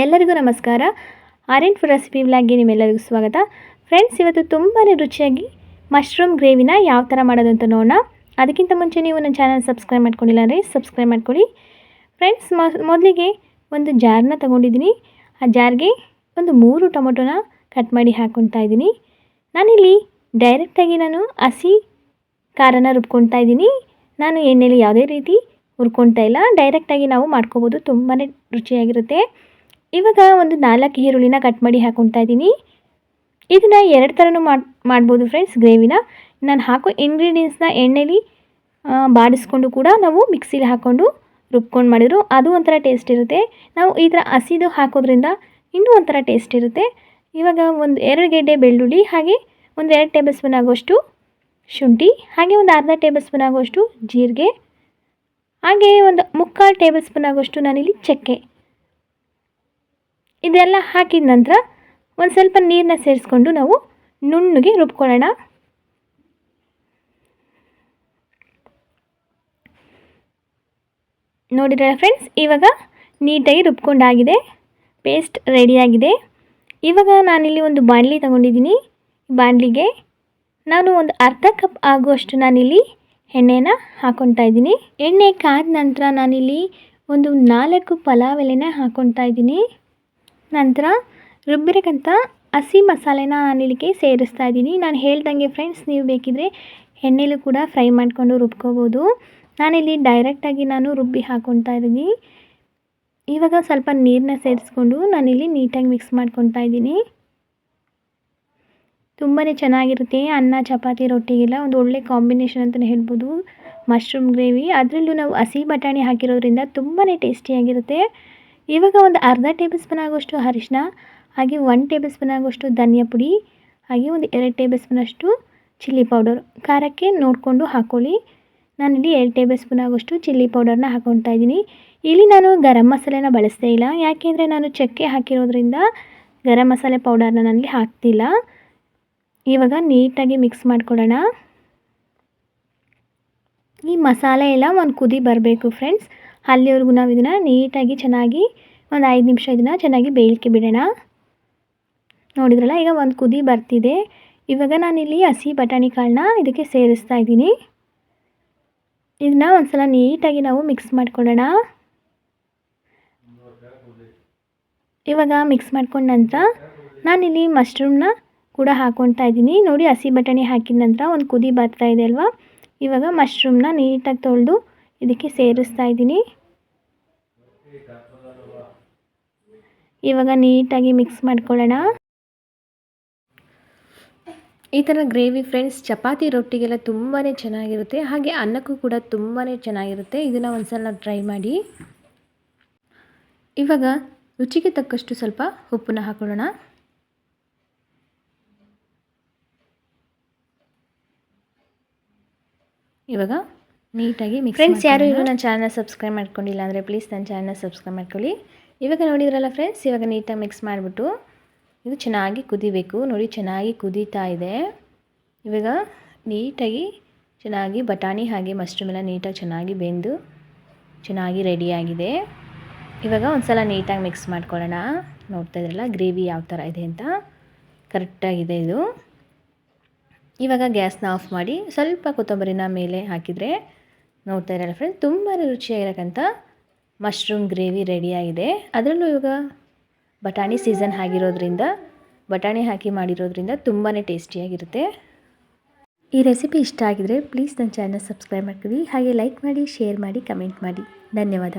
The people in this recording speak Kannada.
ಎಲ್ಲರಿಗೂ ನಮಸ್ಕಾರ. ಆರೆಂಟ್ ಫುಡ್ ರೆಸಿಪಿ ವ್ಲಾಗ್ಗೆ ನಿಮ್ಮೆಲ್ಲರಿಗೂ ಸ್ವಾಗತ. ಫ್ರೆಂಡ್ಸ್ ಇವತ್ತು ತುಂಬಾ ರುಚಿಯಾಗಿ ಮಶ್ರೂಮ್ ಗ್ರೇವಿನ ಯಾವ ಥರ ಮಾಡೋದು ಅಂತ ನೋಡೋಣ. ಅದಕ್ಕಿಂತ ಮುಂಚೆ ನೀವು ನನ್ನ ಚಾನಲ್ ಸಬ್ಸ್ಕ್ರೈಬ್ ಮಾಡ್ಕೊಂಡಿಲ್ಲ ಅಂದರೆ ಸಬ್ಸ್ಕ್ರೈಬ್ ಮಾಡ್ಕೊಳ್ಳಿ. ಫ್ರೆಂಡ್ಸ್ ಮೊದಲಿಗೆ ಒಂದು ಜಾರನ್ನ ತೊಗೊಂಡಿದ್ದೀನಿ. ಆ ಜಾರ್ಗೆ ಒಂದು ಮೂರು ಟೊಮೊಟೊನ ಕಟ್ ಮಾಡಿ ಹಾಕ್ಕೊತಾ ಇದ್ದೀನಿ. ನಾನಿಲ್ಲಿ ಡೈರೆಕ್ಟಾಗಿ ನಾನು ಹಸಿ ಖಾರನ ರುಬ್ಕೊತಾ ಇದ್ದೀನಿ. ನಾನು ಎಣ್ಣೆಲಿ ಯಾವುದೇ ರೀತಿ ಹುರ್ಕೊತಾ ಇಲ್ಲ. ಡೈರೆಕ್ಟಾಗಿ ನಾವು ಮಾಡ್ಕೋಬೋದು. ತುಂಬಾ ರುಚಿಯಾಗಿರುತ್ತೆ. ಇವಾಗ ಒಂದು ನಾಲ್ಕು ಈರುಳ್ಳಿನ ಕಟ್ ಮಾಡಿ ಹಾಕ್ಕೊಳ್ತಾ ಇದ್ದೀನಿ. ಇದನ್ನು ಎರಡು ಥರನೂ ಮಾಡಿ, ಮಾಡ್ಬೋದು ಫ್ರೆಂಡ್ಸ್ ಗ್ರೇವಿನ. ನಾನು ಹಾಕೋ ಇಂಗ್ರೀಡಿಯೆಂಟ್ಸ್ನ ಎಣ್ಣೆಲಿ ಬಾಡಿಸ್ಕೊಂಡು ಕೂಡ ನಾವು ಮಿಕ್ಸಿಲಿ ಹಾಕ್ಕೊಂಡು ರುಬ್ಕೊಂಡು ಮಾಡಿದ್ರು. ಅದು ಒಂಥರ ಟೇಸ್ಟ್ ಇರುತ್ತೆ. ನಾವು ಈ ಥರ ಹಸಿದು ಹಾಕೋದ್ರಿಂದ ಇನ್ನೂ ಒಂಥರ ಟೇಸ್ಟ್ ಇರುತ್ತೆ. ಇವಾಗ ಒಂದು ಎರಡು ಗೆಡ್ಡೆ ಬೆಳ್ಳುಳ್ಳಿ, ಹಾಗೆ ಒಂದು ಎರಡು ಟೇಬಲ್ ಸ್ಪೂನ್ ಆಗೋಷ್ಟು ಶುಂಠಿ, ಹಾಗೆ ಒಂದು ಅರ್ಧ ಟೇಬಲ್ ಸ್ಪೂನ್ ಆಗೋಷ್ಟು ಜೀರಿಗೆ, ಹಾಗೆ ಒಂದು ಮುಕ್ಕಾಲು ಟೇಬಲ್ ಸ್ಪೂನ್ ಆಗೋಷ್ಟು ನಾನಿಲ್ಲಿ ಚಕ್ಕೆ. ಇದೆಲ್ಲ ಹಾಕಿದ ನಂತರ ಒಂದು ಸ್ವಲ್ಪ ನೀರನ್ನ ಸೇರಿಸ್ಕೊಂಡು ನಾವು ನುಣ್ಣಗೆ ರುಬ್ಕೊಳ್ಳೋಣ. ನೋಡಿದ್ರಲ್ಲ ಫ್ರೆಂಡ್ಸ್, ಇವಾಗ ನೀಟಾಗಿ ರುಬ್ಕೊಂಡಾಗಿದೆ, ಪೇಸ್ಟ್ ರೆಡಿಯಾಗಿದೆ ಇವಾಗ ನಾನಿಲ್ಲಿ ಒಂದು ಬಾಣಲಿ ತಗೊಂಡಿದ್ದೀನಿ. ಬಾಣಲಿಗೆ ನಾನು ಒಂದು ಅರ್ಧ ಕಪ್ ಆಗುವಷ್ಟು ನಾನಿಲ್ಲಿ ಎಣ್ಣೆನ ಹಾಕ್ಕೊತಾ ಇದ್ದೀನಿ. ಎಣ್ಣೆ ಕಾದ ನಂತರ ನಾನಿಲ್ಲಿ ಒಂದು ನಾಲ್ಕು ಪಲಾವ್ ಎಲೆನ ಹಾಕ್ಕೊತಾ ಇದ್ದೀನಿ. ನಂತರ ರುಬ್ಬಿರಕ್ಕಂಥ ಹಸಿ ಮಸಾಲೆನ ನಾನಿಲ್ಲಿಗೆ ಸೇರಿಸ್ತಾ ಇದ್ದೀನಿ. ನಾನು ಹೇಳ್ದಂಗೆ ಫ್ರೆಂಡ್ಸ್ ನೀವು ಬೇಕಿದ್ರೆ ಎಣ್ಣೆಲೂ ಕೂಡ ಫ್ರೈ ಮಾಡಿಕೊಂಡು ರುಬ್ಕೋಬೋದು. ನಾನಿಲ್ಲಿ ಡೈರೆಕ್ಟಾಗಿ ನಾನು ರುಬ್ಬಿ ಹಾಕ್ಕೊತಾ ಇದ್ದೀನಿ. ಇವಾಗ ಸ್ವಲ್ಪ ನೀರನ್ನ ಸೇರಿಸ್ಕೊಂಡು ನಾನಿಲ್ಲಿ ನೀಟಾಗಿ ಮಿಕ್ಸ್ ಮಾಡ್ಕೊತಾ ಇದ್ದೀನಿ. ತುಂಬಾ ಚೆನ್ನಾಗಿರುತ್ತೆ ಅನ್ನ, ಚಪಾತಿ ರೊಟ್ಟಿಗೆಲ್ಲ ಒಂದು ಒಳ್ಳೆ ಕಾಂಬಿನೇಷನ್ ಅಂತಲೇ ಹೇಳ್ಬೋದು. ಮಶ್ರೂಮ್ ಗ್ರೇವಿ ಅದರಲ್ಲೂ ನಾವು ಹಸಿ ಬಟಾಣಿ ಹಾಕಿರೋದ್ರಿಂದ ತುಂಬಾ ಟೇಸ್ಟಿಯಾಗಿರುತ್ತೆ ಇವಾಗ ಒಂದು ಅರ್ಧ ಟೇಬಲ್ ಸ್ಪೂನ್ ಆಗೋಷ್ಟು ಅರಿಶಿನ ಹಾಗೆ ಒನ್ ಟೇಬಲ್ ಸ್ಪೂನ್ ಆಗೋಷ್ಟು ಧನಿಯಾ ಪುಡಿ, ಹಾಗೆ ಒಂದು ಎರಡು ಟೇಬಲ್ ಸ್ಪೂನಷ್ಟು ಚಿಲ್ಲಿ ಪೌಡರ್. ಖಾರಕ್ಕೆ ನೋಡಿಕೊಂಡು ಹಾಕ್ಕೊಳ್ಳಿ ನಾನಿಲ್ಲಿ ಎರಡು ಟೇಬಲ್ ಸ್ಪೂನ್ ಆಗೋಷ್ಟು ಚಿಲ್ಲಿ ಪೌಡರ್ನ ಹಾಕೊತಾ ಇದ್ದೀನಿ. ಇಲ್ಲಿ ನಾನು ಗರಂ ಮಸಾಲೆನ ಬಳಸ್ತೇ ಇಲ್ಲ. ಯಾಕೆಂದರೆ ನಾನು ಚಕ್ಕೆ ಹಾಕಿರೋದ್ರಿಂದ ಗರಂ ಮಸಾಲೆ ಪೌಡರ್ನ ನನಗೆ ಹಾಕ್ತಿಲ್ಲ. ಇವಾಗ ನೀಟಾಗಿ ಮಿಕ್ಸ್ ಮಾಡ್ಕೊಳ್ಳೋಣ. ಈ ಮಸಾಲೆ ಎಲ್ಲ ಒಂದು ಕುದಿ ಬರಬೇಕು ಫ್ರೆಂಡ್ಸ್ ಅಲ್ಲಿವರೆಗೂ ನಾವು ಇದನ್ನು ನೀಟಾಗಿ ಚೆನ್ನಾಗಿ ಒಂದು ಐದು ನಿಮಿಷ ಇದನ್ನು ಚೆನ್ನಾಗಿ ಬೇಯಲಿಕ್ಕೆ ಬಿಡೋಣ. ನೋಡಿದ್ರಲ್ಲ, ಈಗ ಒಂದು ಕುದಿ ಬರ್ತಿದೆ. ಇವಾಗ ನಾನಿಲ್ಲಿ ಹಸಿ ಬಟಾಣಿ ಕಾಳನ್ನ ಇದಕ್ಕೆ ಸೇರಿಸ್ತಾ ಇದ್ದೀನಿ. ಇದನ್ನ ಒಂದ್ಸಲ ನೀಟಾಗಿ ನಾವು ಮಿಕ್ಸ್ ಮಾಡ್ಕೊಳ್ಳೋಣ. ಇವಾಗ ಮಿಕ್ಸ್ ಮಾಡ್ಕೊಂಡ ನಂತರ ನಾನಿಲ್ಲಿ ಮಶ್ರೂಮ್ನ ಕೂಡ ಹಾಕೊತಾ ಇದ್ದೀನಿ. ನೋಡಿ, ಹಸಿ ಬಟಾಣಿ ಹಾಕಿದ ನಂತರ ಒಂದು ಕುದಿ ಬರ್ತಾ ಇದೆ ಅಲ್ವಾ? ಇವಾಗ ಮಶ್ರೂಮ್ನ ನೀಟಾಗಿ ತೊಳೆದು ಇದಕ್ಕೆ ಸೇರಿಸ್ತಾ ಇದ್ದೀನಿ. ಇವಾಗ ನೀಟಾಗಿ ಮಿಕ್ಸ್ ಮಾಡ್ಕೊಳ್ಳೋಣ. ಈ ಥರ ಗ್ರೇವಿ ಫ್ರೆಂಡ್ಸ್, ಚಪಾತಿ ರೊಟ್ಟಿಗೆಲ್ಲ ತುಂಬಾ ಚೆನ್ನಾಗಿರುತ್ತೆ. ಹಾಗೆ ಅನ್ನಕ್ಕೂ ಕೂಡ ತುಂಬಾ ಚೆನ್ನಾಗಿರುತ್ತೆ. ಇದನ್ನು ಒಂದ್ಸಲ ಟ್ರೈ ಮಾಡಿ. ಇವಾಗ ರುಚಿಗೆ ತಕ್ಕಷ್ಟು ಸ್ವಲ್ಪ ಉಪ್ಪನ್ನ ಹಾಕೊಳ್ಳೋಣ. ಇವಾಗ ನೀಟಾಗಿ ಮಿಕ್ಸ್ ಫ್ರೆಂಡ್ಸ್ ಯಾರು ಇವಾಗ ನನ್ನ ಚಾನಲ್ನ ಸಬ್ಸ್ಕ್ರೈಬ್ ಮಾಡ್ಕೊಂಡಿಲ್ಲ ಅಂದರೆ ಪ್ಲೀಸ್ ನನ್ನ ಚಾನಲ್ನ ಸಬ್ಸ್ಕ್ರೈಬ್ ಮಾಡ್ಕೊಳ್ಳಿ. ಇವಾಗ ನೋಡಿದ್ರಲ್ಲ ಫ್ರೆಂಡ್ಸ್ ಇವಾಗ ನೀಟಾಗಿ ಮಿಕ್ಸ್ ಮಾಡಿಬಿಟ್ಟು ಇದು ಚೆನ್ನಾಗಿ ಕುದಿಬೇಕು. ನೋಡಿ ಚೆನ್ನಾಗಿ ಕುದೀತಾ ಇದೆ. ಇವಾಗ ನೀಟಾಗಿ ಚೆನ್ನಾಗಿ ಬಟಾಣಿ ಹಾಗೆ ಮಶ್ರೂಮ್ ಎಲ್ಲ ನೀಟಾಗಿ ಚೆನ್ನಾಗಿ ಬೆಂದು ಚೆನ್ನಾಗಿ ರೆಡಿಯಾಗಿದೆ ಇವಾಗ ಒಂದು ಸಲ ನೀಟಾಗಿ ಮಿಕ್ಸ್ ಮಾಡ್ಕೊಳ್ಳೋಣ. ನೋಡ್ತಾ ಇದ್ರಲ್ಲ ಗ್ರೇವಿ ಯಾವ ಥರ ಇದೆ ಅಂತ. ಕರೆಕ್ಟಾಗಿದೆ ಇದು. ಇವಾಗ ಗ್ಯಾಸ್ನ ಆಫ್ ಮಾಡಿ ಸ್ವಲ್ಪ ಕೊತ್ತಂಬರಿನ ಮೇಲೆ ಹಾಕಿದರೆ ನೋಡ್ತಾ ಇರಲ್ಲ ಫ್ರೆಂಡ್ ತುಂಬಾ ರುಚಿಯಾಗಿರೋಕ್ಕಂಥ ಮಶ್ರೂಮ್ ಗ್ರೇವಿ ರೆಡಿಯಾಗಿದೆ ಅದರಲ್ಲೂ ಇವಾಗ ಬಟಾಣಿ ಸೀಸನ್ ಆಗಿರೋದ್ರಿಂದ, ಬಟಾಣಿ ಹಾಕಿ ಮಾಡಿರೋದ್ರಿಂದ ತುಂಬಾ ಟೇಸ್ಟಿಯಾಗಿರುತ್ತೆ ಈ ರೆಸಿಪಿ ಇಷ್ಟ ಆಗಿದರೆ ಪ್ಲೀಸ್ ನನ್ನ ಚಾನಲ್ ಸಬ್ಸ್ಕ್ರೈಬ್ ಮಾಡ್ಕೊಳ್ಳಿ, ಹಾಗೆ ಲೈಕ್ ಮಾಡಿ ಶೇರ್ ಮಾಡಿ ಕಮೆಂಟ್ ಮಾಡಿ. ಧನ್ಯವಾದ.